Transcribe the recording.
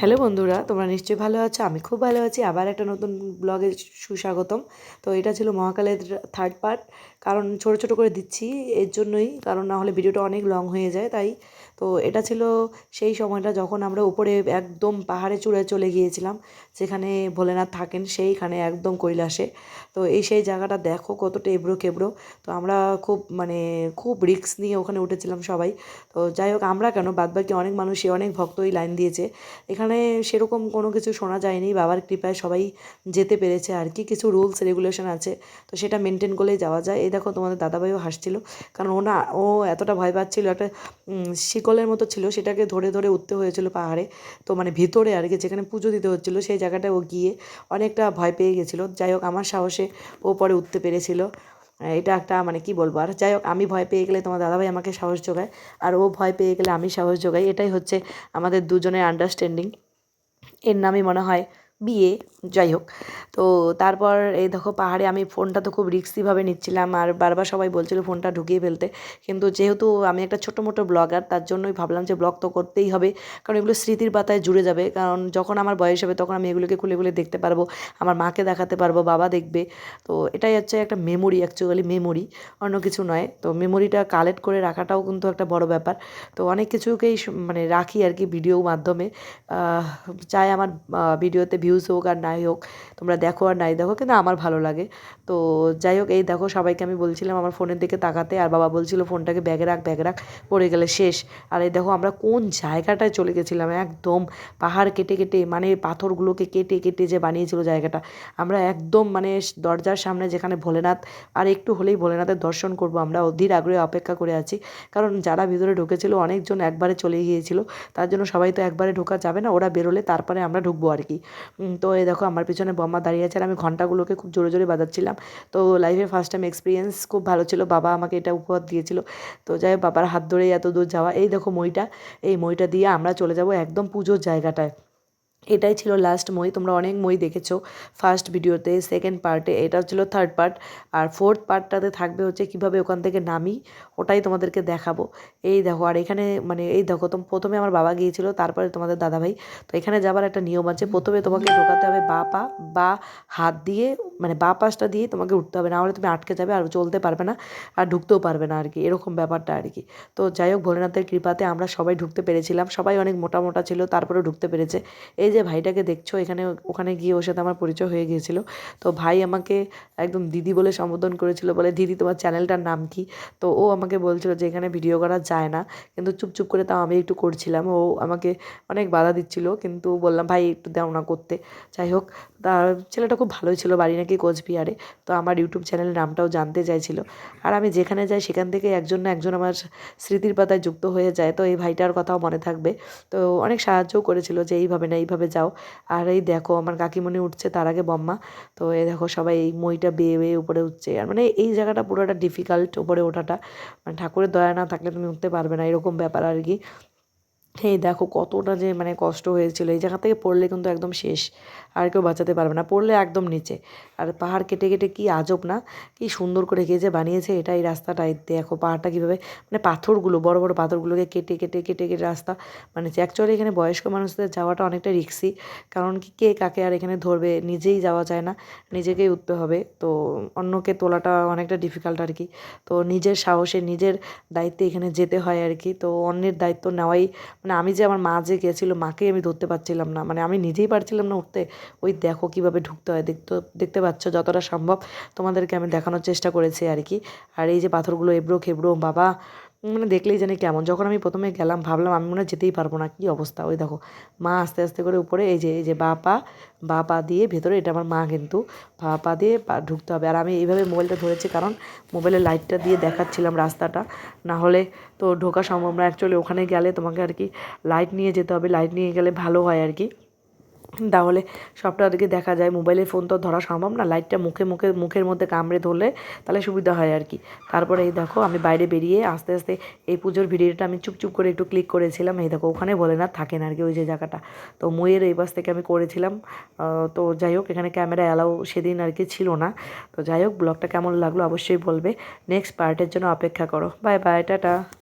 Hello বন্ধুরা, তোমরা নিশ্চয়ই ভালো আছো? আমি খুব ভালো আছি। আবার একটা নতুন ব্লগে সুস্বাগতম। তো এটা ছিল মহাকালের থার্ড পার্ট কারণ ছোট ছোট করে দিচ্ছি এর জন্যই। কারণ না হলে ভিডিওটা অনেক লং হয়ে যায়, তাই তো এটা ছিল সেই সময়টা যখন আমরা উপরে একদম পাহাড়ে চূড়ায় চলে গিয়েছিলাম, যেখানে ভোলেনাথ থাকেন সেইখানে একদম কৈলাসে। তো এই সেই জায়গাটা দেখো কতটা এবড়ো কেবড়ো তো আমরা খুব মানে খুব রিস্ক নিয়ে ওখানে উঠেছিলাম সবাই। তো যাই হোক, আমরা কেন? বাদবাকি অনেক মানুষই, অনেক ভক্তই লাইন দিয়েছে। এখানে সেরকম কোনো কিছু শোনা যায়নি, বাবার কৃপায় সবাই যেতে পেরেছে আর কি। কিছু রুলস, রেগুলেশন আছে, তো সেটা মেনটেন করলেই যাওয়া যায়। এই দেখো তোমাদের দাদাভাইও হাসছিল, কারণ ও না ও এতটা ভয় পাচ্ছিল, একটা শিকলের মতো ছিল, সেটাকে ধরে ধরে উঠতে হয়েছিল পাহাড়ে। তো মানে ভিতরে আর কি, যেখানে পুজো দিতে হচ্ছিল, সেই জায়গাটায় ও গিয়ে অনেকটা ভয় পেয়ে গেছিল। যাই হোক, আমার সাহসে ও পরে উঠতে পেরেছিল। এটা একটা মানে কি বলব, আর যাই হোক, আমি ভয় পেয়ে গেলে তোমার দাদাভাই আমাকে সাহস যোগায়, আর ও ভয় পেয়ে গেলে আমি সাহস যোগাই। এটাই হচ্ছে আমাদের দুজনের আন্ডারস্ট্যান্ডিং এর নামই মনে হয় বিয়ে, যাই হোক। তো তারপর এই দেখো পাহাড়ে আমি ফোনটা তো খুব রিক্সিভাবে নিচ্ছিলাম আর বারবার সবাই বলছিল ফোনটা ঢুকিয়ে ফেলতে। কিন্তু যেহেতু আমি একটা ছোটো মোটো ব্লগার, তার জন্যই ভাবলাম যে ব্লগ তো করতেই হবে। কারণ এগুলো স্মৃতির পাতায় জুড়ে যাবে। কারণ যখন আমার বয়স হবে তখন আমি এগুলোকে খুলে খুলে দেখতে পারব, আমার মাকে দেখাতে পারব, বাবা দেখবে। তো এটাই হচ্ছে একটা মেমোরি অ্যাকচুয়ালি মেমোরি অন্য কিছু নয়। তো মেমোরিটা কালেক্ট করে রাখাটাও কিন্তু একটা বড় ব্যাপার। তো অনেক কিছুকেই মানে রাখি আর কি ভিডিও মাধ্যমে। চাই আমার ভিডিওতে ভিউজ হোক আর নাই হোক, তোমরা দেখো আর নাই দেখো, কিন্তু আমার ভালো লাগে। তো যাই হোক, এই দেখো সবাইকে আমি বলছিলাম আমার ফোনের দিকে তাকাতে, আর বাবা বলছিল ফোনটাকে ব্যাগে রাখ ব্যাগে রাখ, পড়ে গেলে শেষ। আর এই দেখো আমরা কোন জায়গাটায় চলে গেছিলাম, একদম পাহাড় কেটে কেটে মানে পাথরগুলোকে কেটে কেটে যে বানিয়েছিল জায়গাটা। আমরা একদম মানে দরজার সামনে যেখানে ভোলেনাথ, আর একটু হলেই ভোলেনাথের দর্শন করব আমরা, অধীর আগ্রহে অপেক্ষা করে আছি। কারণ যারা ভিতরে ঢুকেছিল, অনেকজন একবারে চলে গিয়েছিল, তার জন্য সবাই তো একবারে ঢোকা যাবে না, ওরা বেরোলে তারপরে আমরা ঢুকবো আর কি। তো এই দেখো আমার পিছনে বম্মা দাঁড়িয়ে আছে আর আমি ঘন্টাগুলোকে খুব জোরে জোরে বাজাচ্ছিলাম। তো লাইফে ফার্স্ট টাইম এক্সপিরিয়েন্স খুব ভালো ছিল। বাবা আমাকে এটা উপহার দিয়েছিল। তো যাই বাবার হাত ধরেই এত দূর যাওয়া। এই দেখো মইটা। এই মইটা দিয়ে আমরা চলে যাব একদম পুজোর জায়গাটায়। এটাই ছিল লাস্ট মই। তোমরা অনেক মই দেখেছ ফার্স্ট ভিডিওতে সেকেন্ড পার্টে এটা ছিল থার্ড পার্ট আর ফোর্থ পার্টটাতে থাকবে হচ্ছে কীভাবে ওখান থেকে নামি। ওটাই তোমাদেরকে দেখাবো। এই দেখো, আর এখানে মানে এই দেখো তো প্রথমে আমার বাবা গিয়েছিল, তারপরে তোমাদের দাদাভাই। তো এখানে যাবার একটা নিয়ম আছে, প্রথমে তোমাকে ঢোকাতে হবে বা পা বা হাত দিয়ে মানে বা পাশটা দিয়ে তোমাকে উঠতে হবে, না হলে তুমি আটকে যাবে আর চলতে পারবে না আর ঢুকতেও পারবে না আর কি এরকম ব্যাপারটা আর কি তো যাই হোক, ভোলেনাথের কৃপাতে আমরা সবাই ঢুকতে পেরেছিলাম, সবাই অনেক মোটা মোটা ছিল, তারপরেও ঢুকতে পেরেছে। এই যে ভাইটাকে দেখছ, এখানে ওখানে গিয়ে ওর সাথে আমার পরিচয় হয়ে গিয়েছিল। তো ভাই আমাকে একদম দিদি বলে সম্বোধন করেছিল বলে, দিদি, তোমার চ্যানেলটার নাম কি? তো ও আমাকে বলছিল যে, এখানে ভিডিও করা যায় না। কিন্তু চুপ চুপ করে তাও আমি একটু করছিলাম। ও আমাকে অনেক বাধা দিচ্ছিল, কিন্তু বললাম, ভাই, একটু দাও না করতে। যাই হোক তার ছেলেটা খুব ভালোই ছিল, বাড়ি নাকি কোচবিহারে। তো আমার ইউটিউব চ্যানেলের নামটাও জানতে চাইছিল। আর আমি যেখানে যাই, সেখান থেকে একজন না একজন আমার স্মৃতির পাতায় যুক্ত হয়ে যায়। তো এই ভাইটার কথাও মনে থাকবে। তো অনেক সাহায্যও করেছিল যে, এইভাবে না, এইভাবে যাও। আর এই দেখো, আমার কাকিমণি উঠছে, তার আগে বম্মা। তো এই দেখো, সবাই এই মইটা বেয়ে বেয়ে উপরে উঠছে। আর মানে এই জায়গাটা পুরোটা ডিফিকাল্ট উপরে ওঠাটা। মানে ঠাকুরের দয়া না থাকলে তুমি উঠতে পারবে না এরকম ব্যাপার আর কি। এই দেখো কতটা যে মানে কষ্ট হয়েছিল। এই জায়গা থেকে পড়লে কিন্তু একদম শেষ। আর কেউ বাঁচাতে পারবে না। পড়লে একদম নিচে। আর পাহাড় কেটে কেটে কি আজব না? কি সুন্দর করে যে বানিয়েছে এটা এই রাস্তাটাই দেখো পাহাড়টা কীভাবে মানে পাথরগুলো, বড় বড় পাথরগুলোকে কেটে কেটে কেটে কেটে রাস্তা। মানে অ্যাকচুয়ালি এখানে বয়স্ক মানুষদের যাওয়াটা অনেকটা রিক্সি কারণ কি, কে কাকে আর এখানে ধরবে? নিজেই যাওয়া যায় না। নিজেকেই উঠতে হবে। তো অন্যকে তোলাটা অনেকটা ডিফিকাল্ট আর কি। তো নিজের সাহসে, নিজের দায়িত্বে এখানে যেতে হয় আর কি। তো অন্যের দায়িত্ব নেওয়াই মানে আমি যে আমার মা যে গেছিল মাকেই আমি ধরতে পারছিলাম না। মানে আমি নিজেই পারছিলাম না উঠতে। ওই দেখো কীভাবে ঢুকতে হয়। দেখতে দেখতে পাচ্ছ যতটা সম্ভব তোমাদেরকে আমি দেখানোর চেষ্টা করেছি আর কি। আর এই যে পাথরগুলো এবড়ো খেবড়ো বাবা মানে দেখলেই জানি কেমন। যখন আমি প্রথমে গেলাম, ভাবলাম আমি মনে যেতেই পারব না, কী অবস্থা? ওই দেখো, মা আস্তে আস্তে করে উপরে, এই যে এই যে বা পা বা পা দিয়ে ভেতরে, এটা আমার মা কিন্তু বা পা দিয়ে ঢুকতে হবে। আর আমি এইভাবে মোবাইলটা ধরেছি, কারণ মোবাইলের লাইটটা দিয়ে দেখাচ্ছিলাম রাস্তাটা। না হলে তো ঢোকা সম্ভব না। অ্যাকচুয়ালি ওখানে গেলে তোমাকে আর কি লাইট নিয়ে যেতে হবে। লাইট নিয়ে গেলে ভালো হয় আর কি। তাহলে সবটা ওদিকে দেখা যায়। মোবাইলের ফোন তো ধরা সম্ভব না লাইটটা মুখে মুখে, মুখের মধ্যে কামড়ে ধরলে তাহলে সুবিধা হয় আর কি। তারপরে এই দেখো, আমি বাইরে বেরিয়ে আস্তে আস্তে এই পুজোর ভিডিওটা আমি চুপচুপ করে একটু ক্লিক করেছিলাম। এই দেখো, ওখানে বলে না থাকেন আর কি ওই যে জায়গাটা। তো মইয়ের এই পাশ থেকে আমি করেছিলাম। তো যাই হোক, এখানে ক্যামেরা অ্যালাউ সেদিন আর কি ছিল না। তো যাই হোক ব্লগটা কেমন লাগল অবশ্যই বলবে। নেক্সট পার্টের জন্য অপেক্ষা করো। Bye bye tata.